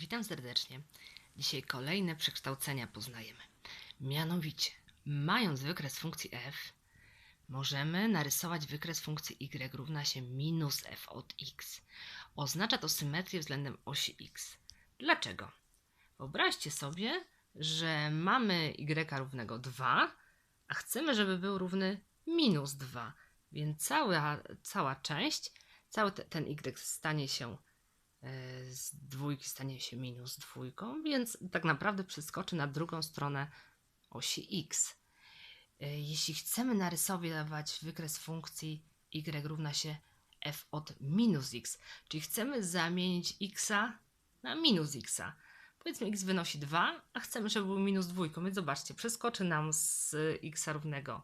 Witam serdecznie. Dzisiaj kolejne przekształcenia poznajemy. Mianowicie, mając wykres funkcji f, możemy narysować wykres funkcji y równa się minus f od x. Oznacza to symetrię względem osi x. Dlaczego? Wyobraźcie sobie, że mamy y równego 2, a chcemy, żeby był równy minus 2. Więc cała, cała część, cały te, ten y stanie się z dwójki stanie się minus dwójką, więc tak naprawdę przeskoczy na drugą stronę osi x. E, Jeśli chcemy narysować wykres funkcji y równa się f od minus x, czyli chcemy zamienić x na minus x. Powiedzmy x wynosi 2, a chcemy, żeby był minus dwójką, więc zobaczcie, przeskoczy nam z x równego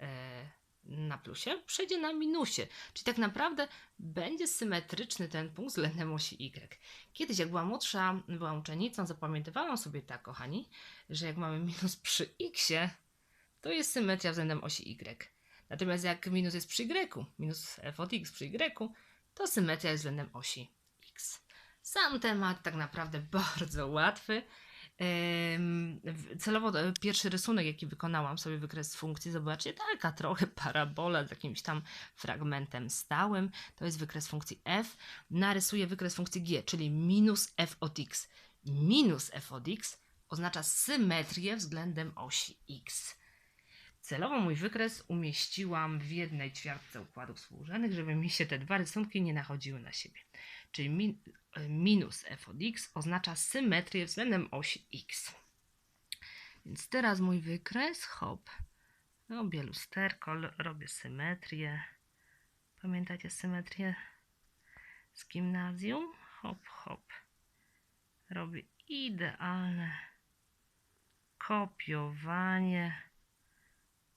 e, na plusie, przejdzie na minusie. Czyli tak naprawdę będzie symetryczny ten punkt względem osi y. Kiedyś, jak była młodsza, byłam uczennicą, zapamiętywałam sobie tak, kochani, że jak mamy minus przy x, to jest symetria względem osi y. Natomiast jak minus jest przy y, minus f od x przy y, to symetria jest względem osi x. Sam temat tak naprawdę bardzo łatwy. Celowo e, pierwszy rysunek, jaki wykonałam sobie wykres funkcji, zobaczcie, taka trochę parabola z jakimś tam fragmentem stałym. To jest wykres funkcji f. Narysuję wykres funkcji g, czyli minus f od x. Minus f od x oznacza symetrię względem osi x. Celowo mój wykres umieściłam w jednej ćwiartce układów współrzędnych, żeby mi się te dwa rysunki nie nachodziły na siebie. Czyli min, e, minus f od x oznacza symetrię względem osi x. Więc teraz mój wykres, hop, robię lusterko, robię symetrię. Pamiętacie symetrię z gimnazjum? Hop, hop. Robię idealne kopiowanie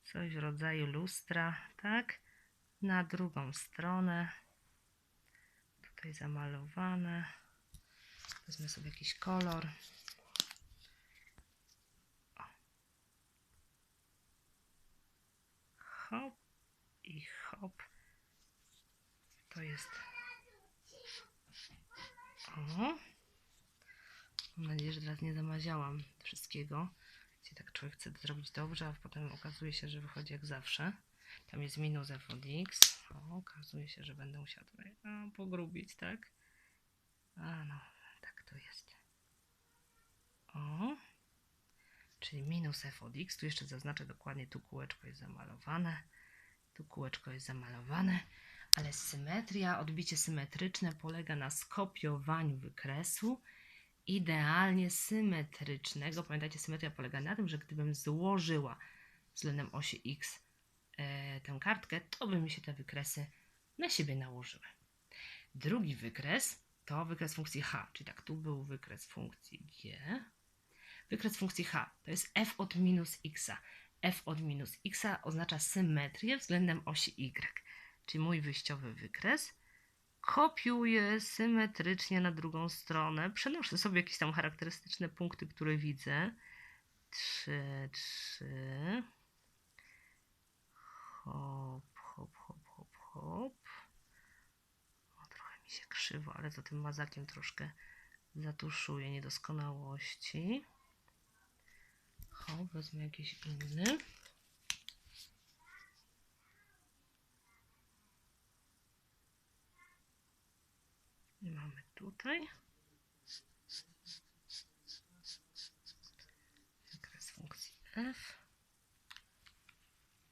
coś w rodzaju lustra, tak? Na drugą stronę. Tutaj zamalowane. Wezmę sobie jakiś kolor. O. Hop i hop. To jest. O. Mam nadzieję, że teraz nie zamaziałam wszystkiego. Gdzie tak człowiek chce zrobić dobrze, a potem okazuje się, że wychodzi jak zawsze. Tam jest minus f od x. O, okazuje się, że będę musiała tutaj a, pogrubić, tak? A no, tak to jest. O, czyli minus f od x. Tu jeszcze zaznaczę dokładnie, tu kółeczko jest zamalowane. Tu kółeczko jest zamalowane. Ale symetria, odbicie symetryczne polega na skopiowaniu wykresu idealnie symetrycznego. Pamiętajcie, symetria polega na tym, że gdybym złożyła względem osi x e, tę kartkę, to by mi się te wykresy na siebie nałożyły. Drugi wykres to wykres funkcji h, czyli tak, tu był wykres funkcji g. Wykres funkcji h to jest f od minus x. f od minus x oznacza symetrię względem osi y. Czyli mój wyjściowy wykres kopiuję symetrycznie na drugą stronę. Przenoszę sobie jakieś tam charakterystyczne punkty, które widzę. Trzy, trzy. Hop, hop, hop, hop, hop. O, trochę mi się krzywo, ale za tym mazakiem troszkę zatuszuję niedoskonałości. Hop, wezmę jakiś inny. I mamy tutaj. Wykres funkcji f.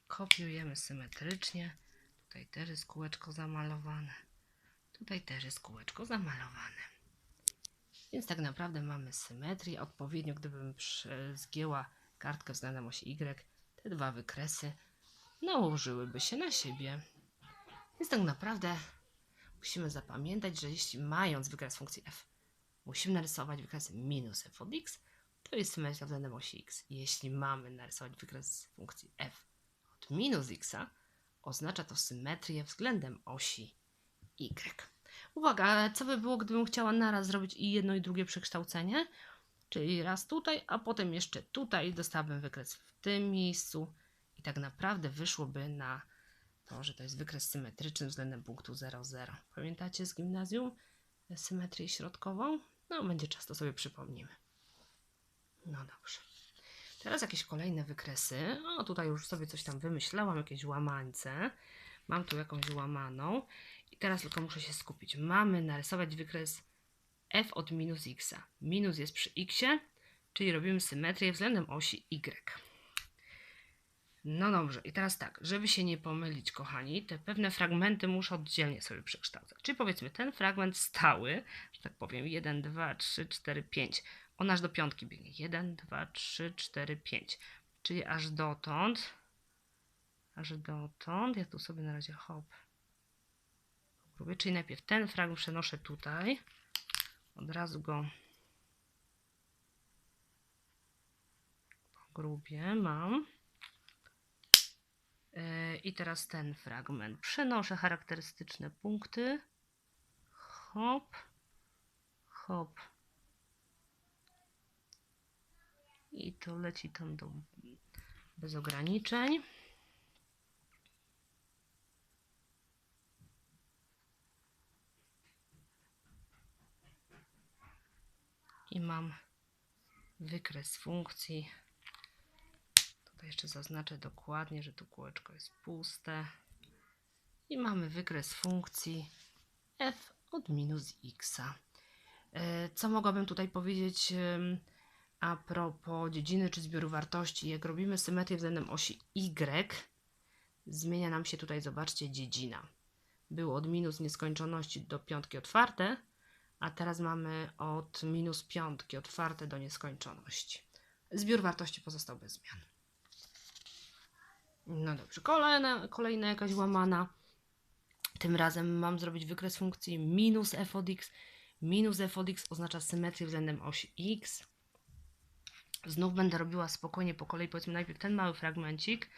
Kopiujemy symetrycznie. Tutaj też jest kółeczko zamalowane. Tutaj też jest kółeczko zamalowane. Więc tak naprawdę mamy symetrię. Odpowiednio, gdybym zgięła kartkę względem osi y, te dwa wykresy nałożyłyby się na siebie. Więc tak naprawdę musimy zapamiętać, że jeśli mając wykres funkcji f, musimy narysować wykres minus f od x, to jest symetria względem osi x. Jeśli mamy narysować wykres funkcji f od minus x, oznacza to symetrię względem osi y. Uwaga, co by było, gdybym chciała naraz zrobić i jedno i drugie przekształcenie? Czyli raz tutaj, a potem jeszcze tutaj dostałabym wykres w tym miejscu i tak naprawdę wyszłoby na to, że to jest wykres symetryczny względem punktu 0,0. Pamiętacie z gimnazjum symetrię środkową? No, będzie czas, to sobie przypomnimy. No dobrze. Teraz jakieś kolejne wykresy. O, tutaj już sobie coś tam wymyślałam, jakieś łamańce. Mam tu jakąś łamaną. I teraz tylko muszę się skupić. Mamy narysować wykres f od minus x. Minus jest przy x, czyli robimy symetrię względem osi y. No dobrze, i teraz tak, żeby się nie pomylić, kochani, te pewne fragmenty muszę oddzielnie sobie przekształcać. Czyli powiedzmy, ten fragment stały, że tak powiem, 1, 2, 3, 4, 5. On aż do piątki biegnie. 1, 2, 3, 4, 5. Czyli aż dotąd, aż dotąd, ja tu sobie na razie hop, grubię, czyli najpierw ten fragment przenoszę tutaj, od razu go grubię mam. Yy, I teraz ten fragment. Przenoszę charakterystyczne punkty. Hop, hop. I to leci tam do, bez ograniczeń. I mam wykres funkcji. Tutaj jeszcze zaznaczę dokładnie, że tu kółeczko jest puste. I mamy wykres funkcji f od minus x. Co mogłabym tutaj powiedzieć a propos dziedziny czy zbioru wartości? Jak robimy symetrię względem osi y, zmienia nam się tutaj, zobaczcie, dziedzina. Było od minus nieskończoności do piątki otwarte, a teraz mamy od minus piątki otwarte do nieskończoności. Zbiór wartości pozostał bez zmian. No dobrze, kolejna, kolejna jakaś łamana. Tym razem mam zrobić wykres funkcji minus f od x. Minus f od x oznacza symetrię względem osi x. Znów będę robiła spokojnie po kolei, powiedzmy najpierw ten mały fragmencik.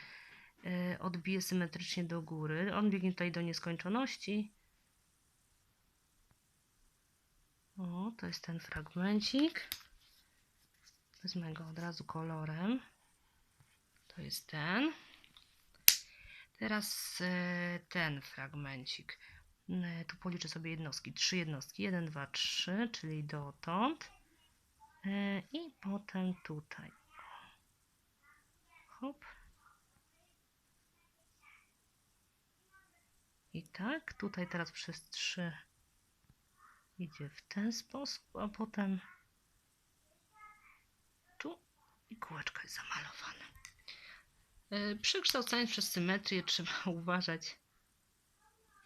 Yy, odbiję symetrycznie do góry. On biegnie tutaj do nieskończoności. O, to jest ten fragmencik. Wezmę go od razu kolorem. To jest ten. Teraz e, ten fragmencik. E, tu policzę sobie jednostki. Trzy jednostki. 1, 2, 3, czyli dotąd. E, I potem tutaj. Hop. I tak, tutaj teraz przez 3 idzie w ten sposób, a potem tu i kółeczko jest zamalowane. E, Przekształcając przez symetrię trzeba uważać,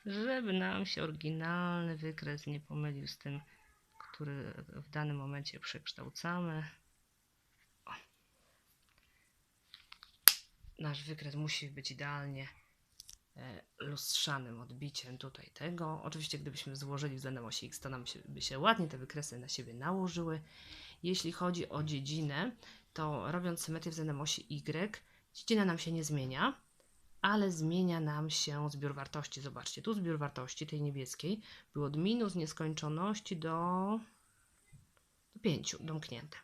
żeby nam się oryginalny wykres nie pomylił z tym, który w danym momencie przekształcamy. O. Nasz wykres musi być idealnie e, lustrzanym odbiciem tutaj tego. Oczywiście gdybyśmy złożyli względem osi x, to nam się, by się ładnie te wykresy na siebie nałożyły. Jeśli chodzi o dziedzinę, to robiąc symetrię względem osi y, Dziedzina nam się nie zmienia, ale zmienia nam się zbiór wartości. Zobaczcie, tu zbiór wartości tej niebieskiej był od minus nieskończoności do, do 5 domknięte.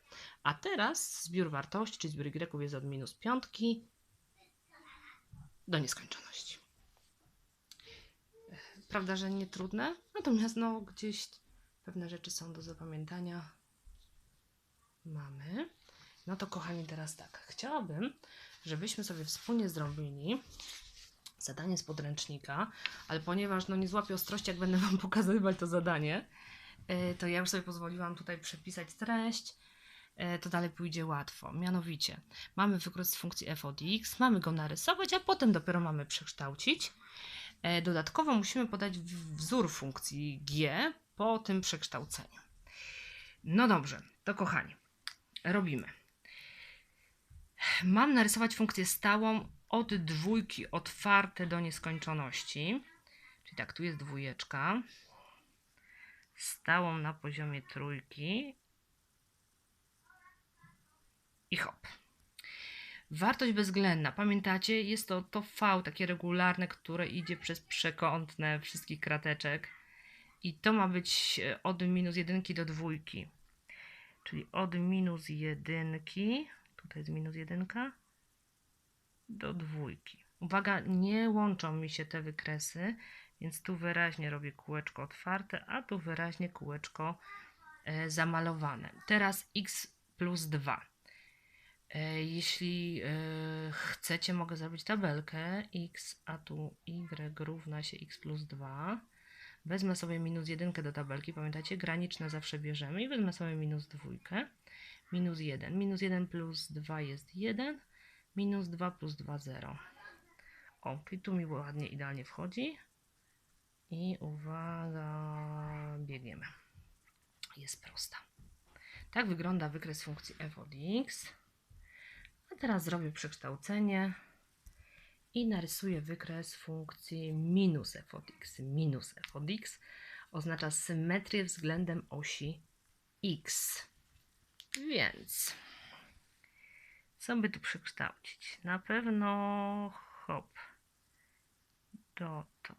A teraz zbiór wartości, czyli zbiór y jest od minus piątki do nieskończoności. Prawda, że nie trudne? Natomiast no, gdzieś pewne rzeczy są do zapamiętania. Mamy. No to kochani, teraz tak. Chciałabym, żebyśmy sobie wspólnie zrobili zadanie z podręcznika, ale ponieważ no nie złapię ostrości, jak będę Wam pokazywać to zadanie, e, to ja już sobie pozwoliłam tutaj przepisać treść, e, to dalej pójdzie łatwo. Mianowicie, mamy wykres funkcji f od x, mamy go narysować, a potem dopiero mamy przekształcić. E, dodatkowo musimy podać wzór funkcji g po tym przekształceniu. No dobrze, to kochani, robimy. Mam narysować funkcję stałą od dwójki otwarte do nieskończoności. Czyli tak, tu jest dwójeczka. Stałą na poziomie trójki. I hop. Wartość bezwzględna. Pamiętacie, jest to to V takie regularne, które idzie przez przekątne wszystkich krateczek. I to ma być e, od minus jedynki do dwójki. Czyli od minus jedynki Tutaj jest minus jedynka do dwójki. Uwaga, nie łączą mi się te wykresy, więc tu wyraźnie robię kółeczko otwarte, a tu wyraźnie kółeczko e, zamalowane. Teraz x plus 2. E, Jeśli e, chcecie, mogę zrobić tabelkę x, a tu y równa się x plus 2. Wezmę sobie minus 1 do tabelki, pamiętacie, graniczne zawsze bierzemy i wezmę sobie minus 2. Minus 1. Minus 1 plus 2 jest 1. Minus 2 plus 2 0. O, i tu mi ładnie, idealnie wchodzi. I uwaga, biegniemy. Jest prosta. Tak wygląda wykres funkcji f od x. A teraz zrobię przekształcenie i narysuję wykres funkcji minus f od x. Minus f od x oznacza symetrię względem osi x. Więc co by tu przekształcić? Na pewno hop. Dotąd.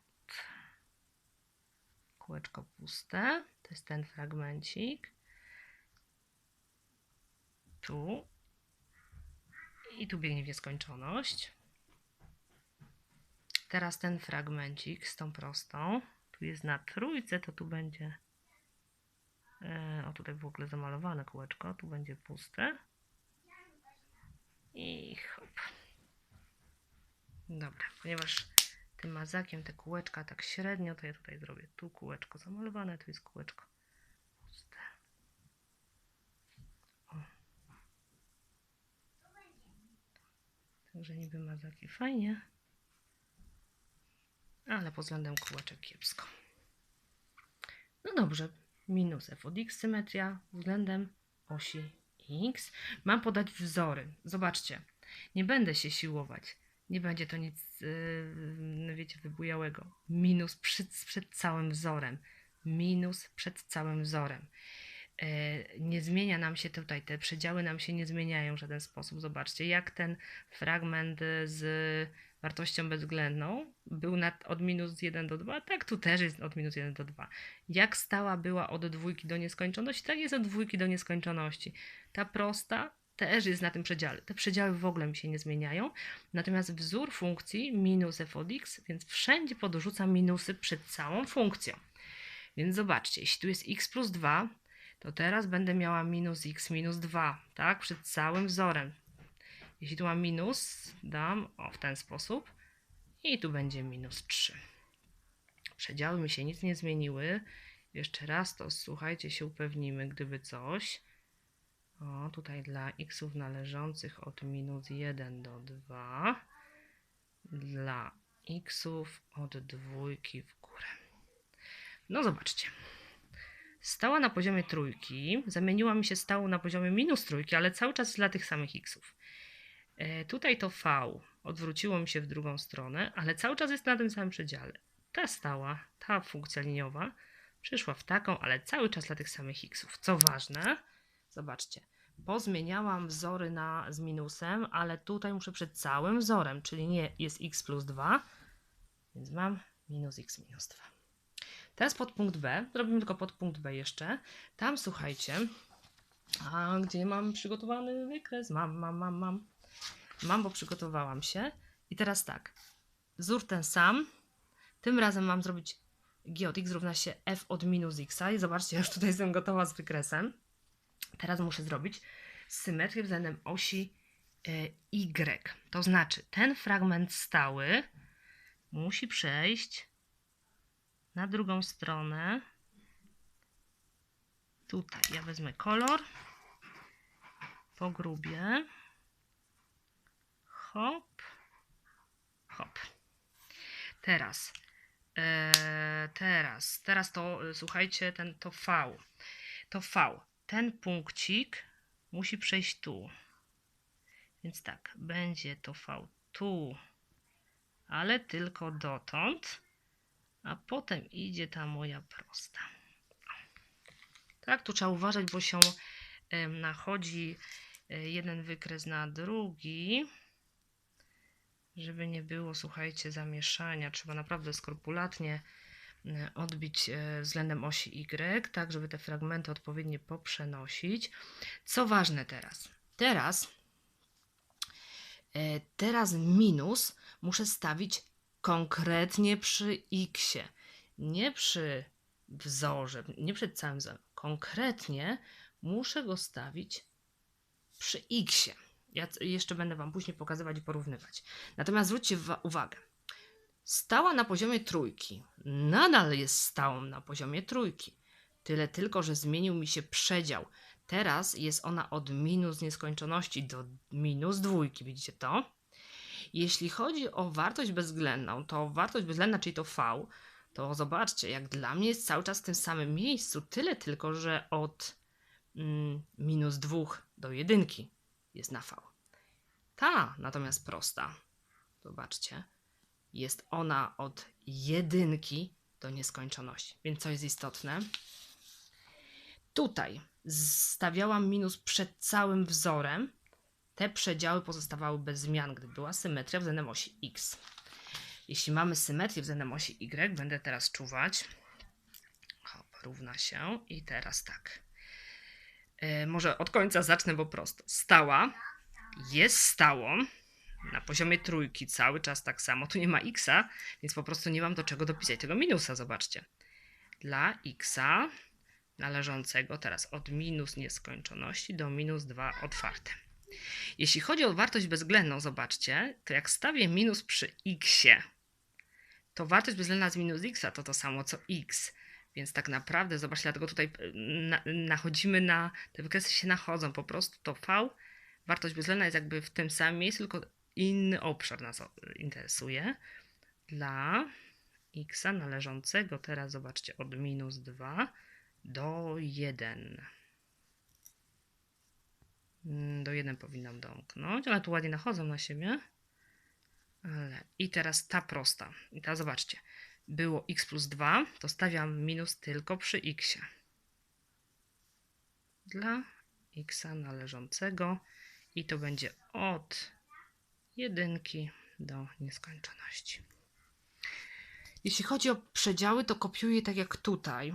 Kółeczko puste. To jest ten fragmencik. Tu. I tu biegnie w nieskończoność. Teraz ten fragmencik z tą prostą. Tu jest na trójce, to tu będzie. E, o, tutaj w ogóle zamalowane kółeczko. Tu będzie puste. I hop. Dobra, ponieważ tym mazakiem te kółeczka tak średnio, to ja tutaj zrobię tu kółeczko zamalowane, tu jest kółeczko puste. O. Także niby mazaki fajnie, ale pod względem kółeczek kiepsko. No dobrze, minus f od x symetria względem osi x. Mam podać wzory. Zobaczcie, nie będę się siłować. Nie będzie to nic, yy, wiecie, wybujałego. Minus przed, przed całym wzorem. Minus przed całym wzorem. Yy, nie zmienia nam się tutaj, te przedziały nam się nie zmieniają w żaden sposób. Zobaczcie, jak ten fragment z wartością bezwzględną był nad, od minus 1 do 2, tak tu też jest od minus 1 do 2. Jak stała była od dwójki do nieskończoności, tak jest od dwójki do nieskończoności. Ta prosta też jest na tym przedziale. Te przedziały w ogóle mi się nie zmieniają. Natomiast wzór funkcji minus f od x, więc wszędzie podrzucam minusy przed całą funkcją. Więc zobaczcie, jeśli tu jest x plus 2, to teraz będę miała minus x minus 2, tak? Przed całym wzorem. Jeśli tu mam minus, dam o w ten sposób i tu będzie minus 3. Przedziały mi się nic nie zmieniły. Jeszcze raz to słuchajcie, się upewnimy, gdyby coś. O, tutaj dla xów należących od minus 1 do 2. Dla xów od dwójki w górę. No zobaczcie. Stała na poziomie trójki, zamieniła mi się stałą na poziomie minus trójki, ale cały czas dla tych samych xów. E, tutaj to v odwróciło mi się w drugą stronę, ale cały czas jest na tym samym przedziale. Ta stała, ta funkcja liniowa przyszła w taką, ale cały czas dla tych samych xów. Co ważne, zobaczcie, pozmieniałam wzory na, z minusem, ale tutaj muszę przed całym wzorem, czyli nie jest x plus 2, więc mam minus x minus 2. Teraz podpunkt B, zrobimy tylko podpunkt B jeszcze. Tam słuchajcie, a gdzie mam przygotowany wykres? Mam, mam, mam, mam. Mam, bo przygotowałam się. I teraz tak, wzór ten sam, tym razem mam zrobić g od x równa się f od minus x. I zobaczcie, już tutaj jestem gotowa z wykresem. Teraz muszę zrobić symetrię względem osi y, y. To znaczy, ten fragment stały musi przejść na drugą stronę. Tutaj ja wezmę kolor, pogrubię, hop, hop. Teraz, e, teraz, teraz to, e, słuchajcie, ten to V, to V, ten punkcik musi przejść tu. Więc tak, będzie to V tu, ale tylko dotąd, a potem idzie ta moja prosta. Tak, tu trzeba uważać, bo się nachodzi e, jeden wykres na drugi, żeby nie było, słuchajcie, zamieszania. Trzeba naprawdę skrupulatnie e, odbić e, względem osi Y, tak żeby te fragmenty odpowiednio poprzenosić. Co ważne teraz? Teraz, e, teraz minus muszę stawić konkretnie przy x, nie przy wzorze, nie przed całym wzorem, konkretnie muszę go stawić przy x. Ja jeszcze będę Wam później pokazywać i porównywać. Natomiast zwróćcie wa- uwagę. Stała na poziomie trójki. Nadal jest stałą na poziomie trójki. Tyle tylko, że zmienił mi się przedział. Teraz jest ona od minus nieskończoności do minus dwójki. Widzicie to? Jeśli chodzi o wartość bezwzględną, to wartość bezwzględna, czyli to v, to zobaczcie, jak dla mnie jest cały czas w tym samym miejscu. Tyle tylko, że od mm, minus 2 do jedynki jest na v. Ta natomiast prosta, zobaczcie, jest ona od jedynki do nieskończoności. Więc co jest istotne? Tutaj stawiałam minus przed całym wzorem. Te przedziały pozostawały bez zmian, gdy była symetria względem osi x. Jeśli mamy symetrię względem osi y, będę teraz czuwać. Hop, równa się i teraz tak. E, może od końca zacznę po prostu. Stała jest stałą na poziomie trójki cały czas tak samo. Tu nie ma xa, więc po prostu nie mam do czego dopisać tego minusa. Zobaczcie. Dla xa należącego teraz od minus nieskończoności do minus 2 otwarte. Jeśli chodzi o wartość bezwzględną, zobaczcie, to jak stawię minus przy x, to wartość bezwzględna z minus x to to samo co x. Więc tak naprawdę, zobaczcie, dlatego tutaj e, na, nachodzimy na, te wykresy się nachodzą, po prostu to v, wartość bezwzględna jest jakby w tym samym miejscu, tylko inny obszar nas o- interesuje. Dla x należącego teraz, zobaczcie, od minus 2 do 1. Mm, Do 1 powinnam domknąć, ale tu ładnie nachodzą na siebie. Ale... I teraz ta prosta. I teraz zobaczcie. Było x plus 2, to stawiam minus tylko przy x. Dla x należącego. I to będzie od jedynki do nieskończoności. Jeśli chodzi o przedziały, to kopiuję tak jak tutaj.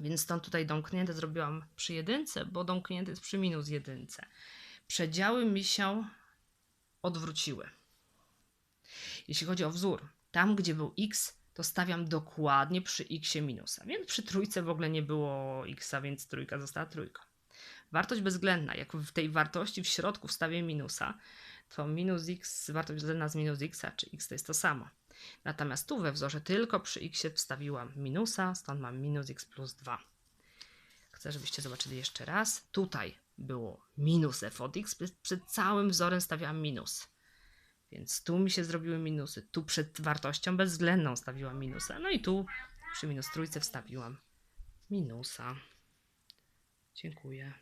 Więc stąd tutaj domknięte zrobiłam przy jedynce, bo domknięte jest przy minus jedynce. Przedziały mi się odwróciły. Jeśli chodzi o wzór, tam gdzie był x, to stawiam dokładnie przy x minusa. Więc przy trójce w ogóle nie było x, więc trójka została trójką. Wartość bezwzględna, jak w tej wartości w środku wstawię minusa, to minus x, wartość względna z minus x, czy x to jest to samo. Natomiast tu we wzorze tylko przy x wstawiłam minusa, stąd mam minus x plus 2. Chcę, żebyście zobaczyli jeszcze raz. Tutaj było minus f od x, przed całym wzorem stawiałam minus. Więc tu mi się zrobiły minusy. Tu przed wartością bezwzględną stawiłam minusa. No i tu przy minus trójce wstawiłam minusa. Dziękuję.